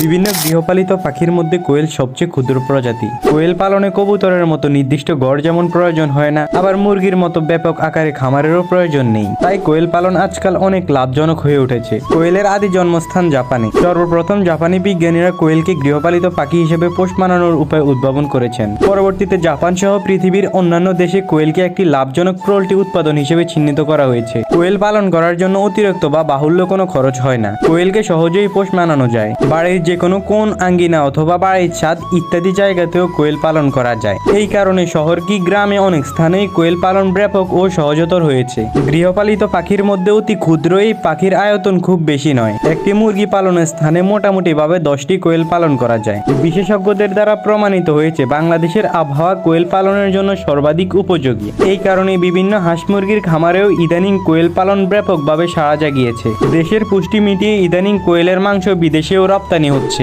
বিভিন্ন গৃহপালিত পাখির মধ্যে কোয়েল সবচেয়ে ক্ষুদ্র প্রজাতি। কোয়েল পালনে কবুতরের মতো নির্দিষ্ট গড় যেমন প্রয়োজন হয় না, আবার মুরগির মতো ব্যাপক আকারে খামারেরও প্রয়োজন নেই। তাই কোয়েল পালন আজকাল অনেক লাভজনক হয়ে উঠেছে। কোয়েলের আদি জন্মস্থান জাপানে। সর্বপ্রথম জাপানি বিজ্ঞানীরা কোয়েলকে গৃহপালিত পাখি হিসেবে পোষ মানানোর উপায় উদ্ভাবন করেছেন। পরবর্তীতে জাপান সহ পৃথিবীর অন্যান্য দেশে কোয়েলকে একটি লাভজনক পোল্ট্রি উৎপাদন হিসেবে চিহ্নিত করা হয়েছে। কোয়েল পালন করার জন্য অতিরিক্ত বা বাহুল্য কোনো খরচ হয় না। কোয়েলকে সহজেই পোষ মানানো যায়। বাড়ির যে কোনো কোন আঙ্গিনা অথবা বাড়ির ছাদ ইত্যাদি জায়গাতেও কোয়েল পালন করা যায়। এই কারণে শহর কি গ্রামে অনেক স্থানেই কোয়েল পালন ব্যাপক ও সহজতর হয়েছে। গৃহপালিত পাখির মধ্যে অতি ক্ষুদ্র এই পাখির আয়তন খুব বেশি নয়। একটি মুরগি পালনের স্থানে মোটামুটি ভাবে দশটি কোয়েল পালন করা যায়। বিশেষজ্ঞদের দ্বারা প্রমাণিত হয়েছে, বাংলাদেশের আবহাওয়া কোয়েল পালনের জন্য সর্বাধিক উপযোগী। এই কারণে বিভিন্ন হাঁস মুরগির খামারেও ইদানিং কোয়েল পালন ব্যাপকভাবে সাড়া জাগিয়েছে। দেশের পুষ্টি মিটিয়ে ইদানিং কোয়েলের মাংস বিদেশেও রপ্তানি 그렇지.